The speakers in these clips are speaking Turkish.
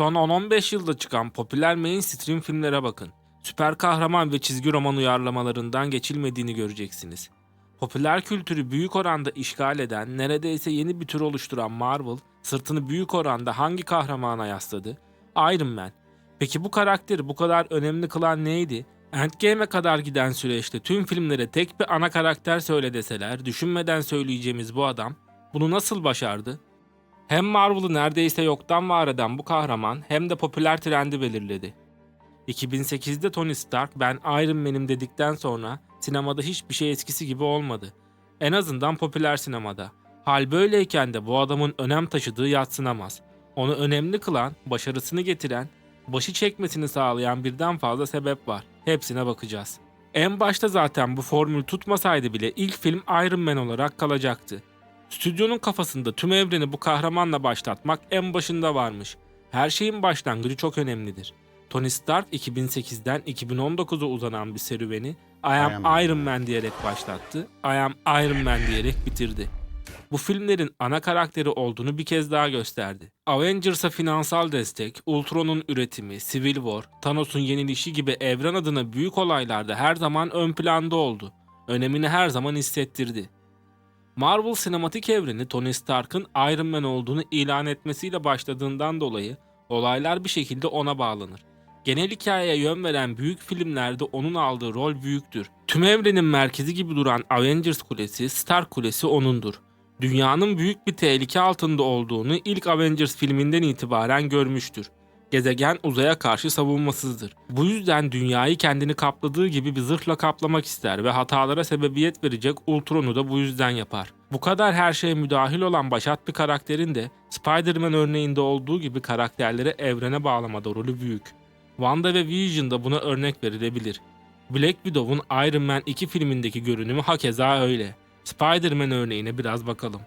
Son 10-15 yılda çıkan popüler mainstream filmlere bakın. Süper kahraman ve çizgi roman uyarlamalarından geçilmediğini göreceksiniz. Popüler kültürü büyük oranda işgal eden, neredeyse yeni bir tür oluşturan Marvel, sırtını büyük oranda hangi kahramana yasladı? Iron Man. Peki bu karakteri bu kadar önemli kılan neydi? Endgame'e kadar giden süreçte tüm filmlere tek bir ana karakter söyle deseler, düşünmeden söyleyeceğimiz bu adam bunu nasıl başardı? Hem Marvel'ı neredeyse yoktan var eden bu kahraman hem de popüler trendi belirledi. 2008'de Tony Stark ben Iron Man'im dedikten sonra sinemada hiçbir şey eskisi gibi olmadı. En azından popüler sinemada. Hal böyleyken de bu adamın önem taşıdığı yatsınamaz. Onu önemli kılan, başarısını getiren, başı çekmesini sağlayan birden fazla sebep var. Hepsine bakacağız. En başta zaten bu formül tutmasaydı bile ilk film Iron Man olarak kalacaktı. Stüdyonun kafasında tüm evreni bu kahramanla başlatmak en başında varmış. Her şeyin başlangıcı çok önemlidir. Tony Stark 2008'den 2019'a uzanan bir serüveni I am Iron Man. Iron Man diyerek başlattı, I am Iron Man diyerek bitirdi. Bu filmlerin ana karakteri olduğunu bir kez daha gösterdi. Avengers'a finansal destek, Ultron'un üretimi, Civil War, Thanos'un yenilişi gibi evren adına büyük olaylarda her zaman ön planda oldu. Önemini her zaman hissettirdi. Marvel sinematik evreni Tony Stark'ın Iron Man olduğunu ilan etmesiyle başladığından dolayı olaylar bir şekilde ona bağlanır. Genel hikayeye yön veren büyük filmlerde onun aldığı rol büyüktür. Tüm evrenin merkezi gibi duran Avengers Kulesi, Stark Kulesi onundur. Dünyanın büyük bir tehlike altında olduğunu ilk Avengers filminden itibaren görmüştür. Gezegen uzaya karşı savunmasızdır. Bu yüzden dünyayı kendini kapladığı gibi bir zırhla kaplamak ister ve hatalara sebebiyet verecek Ultron'u da bu yüzden yapar. Bu kadar her şeye müdahil olan başat bir karakterin de Spider-Man örneğinde olduğu gibi karakterleri evrene bağlamada rolü büyük. Wanda ve Vision'da buna örnek verilebilir. Black Widow'un Iron Man 2 filmindeki görünümü hakeza öyle. Spider-Man örneğine biraz bakalım.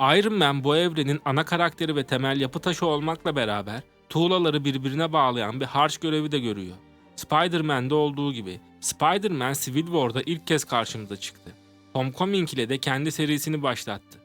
Iron Man bu evrenin ana karakteri ve temel yapı taşı olmakla beraber tuğlaları birbirine bağlayan bir harç görevi de görüyor. Spider-Man'de olduğu gibi Spider-Man Civil War'da ilk kez karşımıza çıktı. Homecoming ile de kendi serisini başlattı.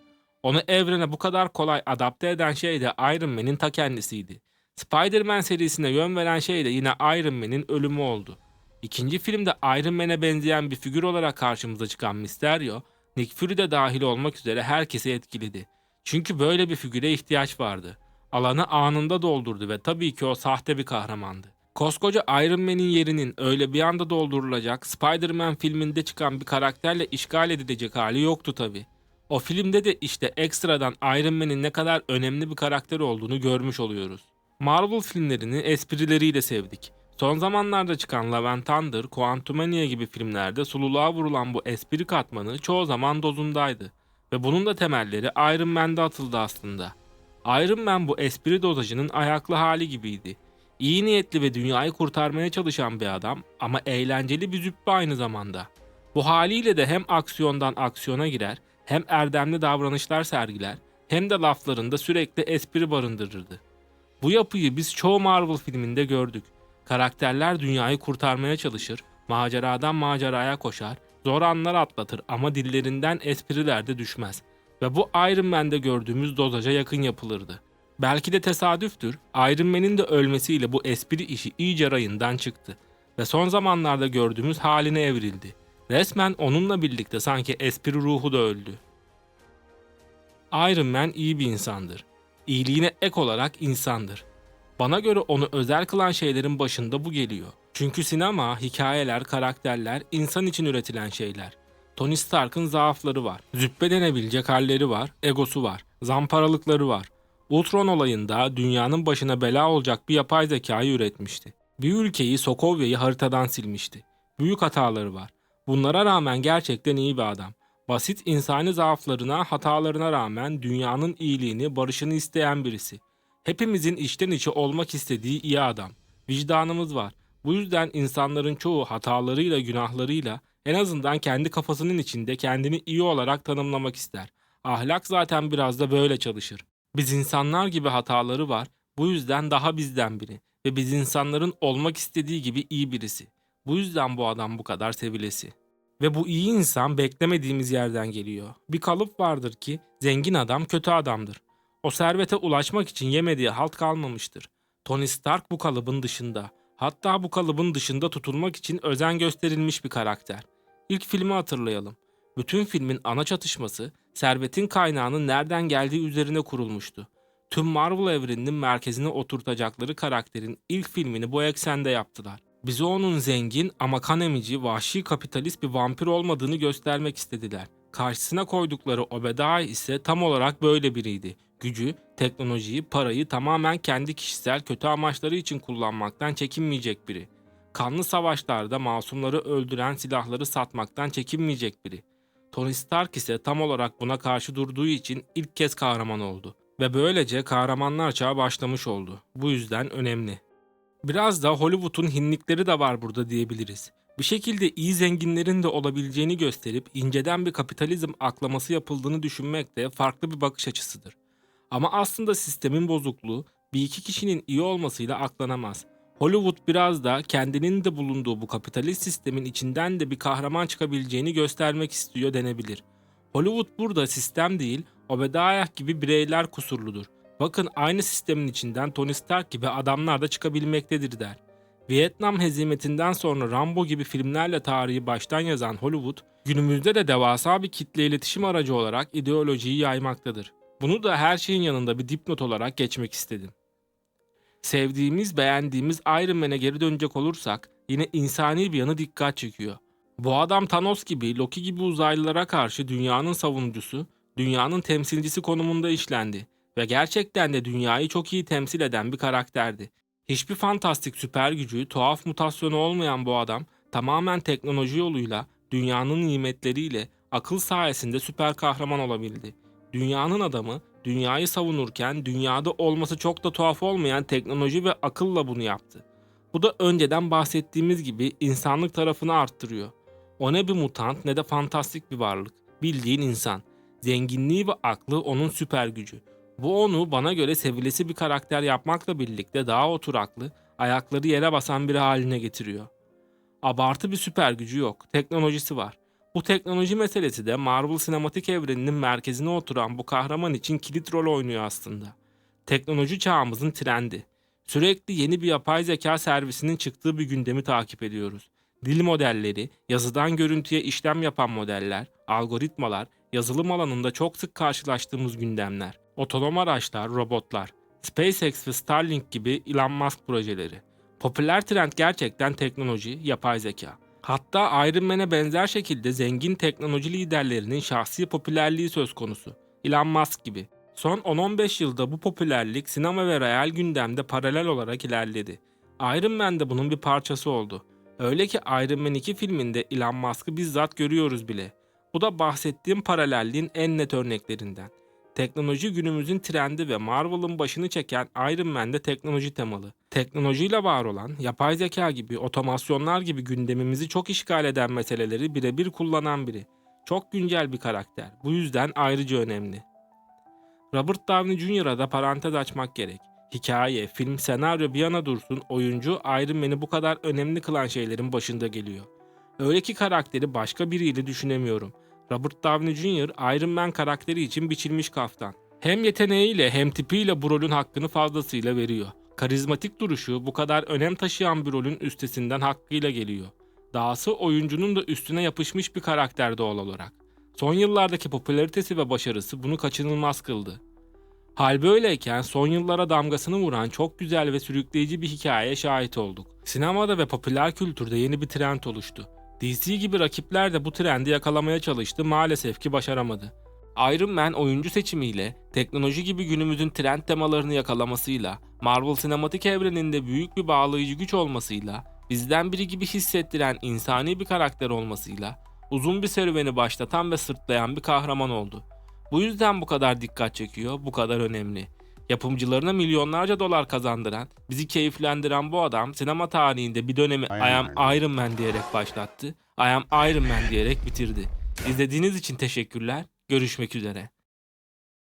Onu evrene bu kadar kolay adapte eden şey de Iron Man'in ta kendisiydi. Spider-Man serisine yön veren şey de yine Iron Man'in ölümü oldu. İkinci filmde Iron Man'e benzeyen bir figür olarak karşımıza çıkan Mysterio, Nick Fury de dahil olmak üzere herkesi etkiledi. Çünkü böyle bir figüre ihtiyaç vardı. Alanı anında doldurdu ve tabii ki o sahte bir kahramandı. Koskoca Iron Man'in yerinin öyle bir anda doldurulacak Spider-Man filminde çıkan bir karakterle işgal edilecek hali yoktu tabii. O filmde de işte ekstradan Iron Man'in ne kadar önemli bir karakter olduğunu görmüş oluyoruz. Marvel filmlerini esprileriyle sevdik. Son zamanlarda çıkan Love and Thunder, Quantumania gibi filmlerde sululuğa vurulan bu espri katmanı çoğu zaman dozundaydı. Ve bunun da temelleri Iron Man'de atıldı aslında. Iron Man bu espri dozajının ayaklı hali gibiydi. İyi niyetli ve dünyayı kurtarmaya çalışan bir adam ama eğlenceli bir züppe aynı zamanda. Bu haliyle de hem aksiyondan aksiyona girer, hem erdemli davranışlar sergiler, hem de laflarında sürekli espri barındırırdı. Bu yapıyı biz çoğu Marvel filminde gördük. Karakterler dünyayı kurtarmaya çalışır, maceradan maceraya koşar, zor anlar atlatır ama dillerinden espriler de düşmez. Ve bu Iron Man'de gördüğümüz dozaja yakın yapılırdı. Belki de tesadüftür, Iron Man'in de ölmesiyle bu espri işi iyice rayından çıktı. Ve son zamanlarda gördüğümüz haline evrildi. Resmen onunla birlikte sanki espri ruhu da öldü. Iron Man iyi bir insandır. İyiliğine ek olarak insandır. Bana göre onu özel kılan şeylerin başında bu geliyor. Çünkü sinema, hikayeler, karakterler insan için üretilen şeyler. Tony Stark'ın zaafları var. Züppe denebilecek halleri var, egosu var, zamparalıkları var. Ultron olayında dünyanın başına bela olacak bir yapay zekayı üretmişti. Bir ülkeyi Sokovya'yı haritadan silmişti. Büyük hataları var. Bunlara rağmen gerçekten iyi bir adam. Basit insani zaaflarına, hatalarına rağmen dünyanın iyiliğini, barışını isteyen birisi. Hepimizin içten içe olmak istediği iyi adam. Vicdanımız var. Bu yüzden insanların çoğu hatalarıyla, günahlarıyla en azından kendi kafasının içinde kendini iyi olarak tanımlamak ister. Ahlak zaten biraz da böyle çalışır. Biz insanlar gibi hataları var. Bu yüzden daha bizden biri ve biz insanların olmak istediği gibi iyi birisi. Bu yüzden bu adam bu kadar sevilesi. Ve bu iyi insan beklemediğimiz yerden geliyor. Bir kalıp vardır ki zengin adam kötü adamdır. O servete ulaşmak için yemediği halt kalmamıştır. Tony Stark bu kalıbın dışında. Hatta bu kalıbın dışında tutulmak için özen gösterilmiş bir karakter. İlk filmi hatırlayalım. Bütün filmin ana çatışması servetin kaynağının nereden geldiği üzerine kurulmuştu. Tüm Marvel evreninin merkezine oturtacakları karakterin ilk filmini bu eksende yaptılar. Bize onun zengin ama kan emici, vahşi kapitalist bir vampir olmadığını göstermek istediler. Karşısına koydukları Obadiah ise tam olarak böyle biriydi. Gücü, teknolojiyi, parayı tamamen kendi kişisel kötü amaçları için kullanmaktan çekinmeyecek biri. Kanlı savaşlarda masumları öldüren silahları satmaktan çekinmeyecek biri. Tony Stark ise tam olarak buna karşı durduğu için ilk kez kahraman oldu. Ve böylece kahramanlar çağı başlamış oldu. Bu yüzden önemli. Biraz da Hollywood'un hinlikleri de var burada diyebiliriz. Bir şekilde iyi zenginlerin de olabileceğini gösterip inceden bir kapitalizm aklaması yapıldığını düşünmek de farklı bir bakış açısıdır. Ama aslında sistemin bozukluğu bir iki kişinin iyi olmasıyla aklanamaz. Hollywood biraz da kendinin de bulunduğu bu kapitalist sistemin içinden de bir kahraman çıkabileceğini göstermek istiyor denebilir. Hollywood burada sistem değil, Obadiah gibi bireyler kusurludur. Bakın aynı sistemin içinden Tony Stark gibi adamlar da çıkabilmektedir der. Vietnam hezimetinden sonra Rambo gibi filmlerle tarihi baştan yazan Hollywood, günümüzde de devasa bir kitle iletişim aracı olarak ideolojiyi yaymaktadır. Bunu da her şeyin yanında bir dipnot olarak geçmek istedim. Sevdiğimiz, beğendiğimiz Iron Man'e geri dönecek olursak yine insani bir yanı dikkat çekiyor. Bu adam Thanos gibi, Loki gibi uzaylılara karşı dünyanın savunucusu, dünyanın temsilcisi konumunda işlendi ve gerçekten de dünyayı çok iyi temsil eden bir karakterdi. Hiçbir fantastik süper gücü, tuhaf mutasyonu olmayan bu adam tamamen teknoloji yoluyla, dünyanın nimetleriyle, akıl sayesinde süper kahraman olabildi. Dünyanın adamı, dünyayı savunurken dünyada olması çok da tuhaf olmayan teknoloji ve akılla bunu yaptı. Bu da önceden bahsettiğimiz gibi insanlık tarafını arttırıyor. O ne bir mutant ne de fantastik bir varlık. Bildiğin insan. Zenginliği ve aklı onun süper gücü. Bu onu bana göre sevilesi bir karakter yapmakla birlikte daha oturaklı, ayakları yere basan biri haline getiriyor. Abartı bir süper gücü yok, teknolojisi var. Bu teknoloji meselesi de Marvel sinematik evreninin merkezine oturan bu kahraman için kilit rol oynuyor aslında. Teknoloji çağımızın trendi. Sürekli yeni bir yapay zeka servisinin çıktığı bir gündemi takip ediyoruz. Dil modelleri, yazıdan görüntüye işlem yapan modeller, algoritmalar, yazılım alanında çok sık karşılaştığımız gündemler. Otonom araçlar, robotlar, SpaceX ve Starlink gibi Elon Musk projeleri. Popüler trend gerçekten teknoloji, yapay zeka. Hatta Iron Man'e benzer şekilde zengin teknoloji liderlerinin şahsi popülerliği söz konusu. Elon Musk gibi. Son 10-15 yılda bu popülerlik sinema ve real gündemde paralel olarak ilerledi. Iron Man de bunun bir parçası oldu. Öyle ki Iron Man 2 filminde Elon Musk'ı bizzat görüyoruz bile. Bu da bahsettiğim paralelliğin en net örneklerinden. Teknoloji günümüzün trendi ve Marvel'ın başını çeken Iron Man de teknoloji temalı. Teknolojiyle var olan, yapay zeka gibi, otomasyonlar gibi gündemimizi çok işgal eden meseleleri birebir kullanan biri. Çok güncel bir karakter. Bu yüzden ayrıca önemli. Robert Downey Jr.'a da parantez açmak gerek. Hikaye, film, senaryo bir yana dursun, oyuncu Iron Man'i bu kadar önemli kılan şeylerin başında geliyor. Öyle ki karakteri başka biriyle düşünemiyorum. Robert Downey Jr. Iron Man karakteri için biçilmiş kaftan. Hem yeteneğiyle hem tipiyle bu rolün hakkını fazlasıyla veriyor. Karizmatik duruşu bu kadar önem taşıyan bir rolün üstesinden hakkıyla geliyor. Dahası oyuncunun da üstüne yapışmış bir karakter doğal olarak. Son yıllardaki popülaritesi ve başarısı bunu kaçınılmaz kıldı. Hal böyleyken son yıllara damgasını vuran çok güzel ve sürükleyici bir hikayeye şahit olduk. Sinemada ve popüler kültürde yeni bir trend oluştu. DC gibi rakipler de bu trendi yakalamaya çalıştı maalesef ki başaramadı. Iron Man oyuncu seçimiyle, teknoloji gibi günümüzün trend temalarını yakalamasıyla, Marvel sinematik evreninde büyük bir bağlayıcı güç olmasıyla, bizden biri gibi hissettiren insani bir karakter olmasıyla, uzun bir serüveni başlatan ve sırtlayan bir kahraman oldu. Bu yüzden bu kadar dikkat çekiyor, bu kadar önemli. Yapımcılarına milyonlarca dolar kazandıran, bizi keyiflendiren bu adam sinema tarihinde bir dönemi I am Iron Man diyerek başlattı. I am Iron Man diyerek bitirdi. İzlediğiniz için teşekkürler. Görüşmek üzere.